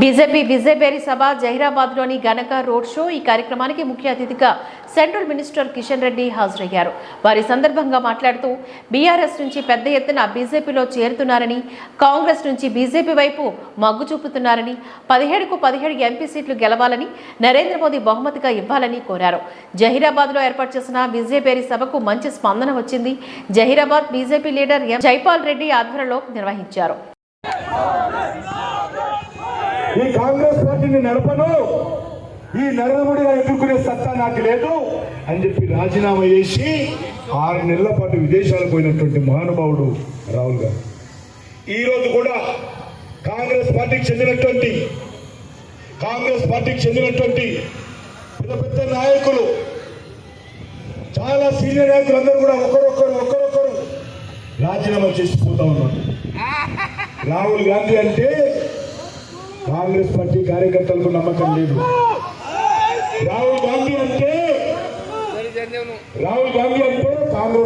BJP విజయబేరి సభ జహీరాబాద్లోని గనక road show ఈ కార్యక్రమానికి ముఖ్య అతిథిగా సెంట్రల్ మినిస్టర్ కిషన్ రెడ్డి హాజరయ్యారు. వారి సందర్భంగా మాట్లాడుతూ బీఆర్ఎస్ నుంచి పెద్ద ఎత్తున బీజేపీలో చేరుతున్నారని కాంగ్రెస్ నుంచి బీజేపీ వైపు మగ్గు చూపుతున్నారని పదిహేడుకు పదిహేడు ఎంపీ సీట్లు గెలవాలని నరేంద్ర మోదీ బహుమతిగా ఇవ్వాలని కోరారు. జహీరాబాద్లో ఏర్పాటు చేసిన విజయబేరి సభకు మంచి స్పందన వచ్చింది. Zaheerabad BJP leader M Jaipal Reddy ఆధ్వర్యంలో నిర్వహించారు. ఈ కాంగ్రెస్ పార్టీని నడపను. ఈ నరేంద్రుడిగా ఎదుర్కొనే సత్తా నాకు లేదు అని చెప్పి రాజీనామా చేసి ఆరు నెలల పాటు విదేశాలకు పోయినటువంటి మహానుభావుడు రాహుల్ గారు. ఈరోజు కూడా కాంగ్రెస్ పార్టీకి చెందినటువంటి కాంగ్రెస్ పార్టీకి చెందినటువంటి పెద్ద పెద్ద నాయకులు చాలా సీనియర్ నాయకులు అందరూ కూడా ఒకరొకరు ఒకరొకరు రాజీనామా చేసి పోతా ఉన్నారు. రాహుల్ గాంధీ అంటే కాంగ్రెస్ పార్టీ కార్యకర్తలకు నమ్మకం లేదు. రాహుల్ గాంధీ అంటే రాహుల్ గాంధీ అంటే కాంగ్రెస్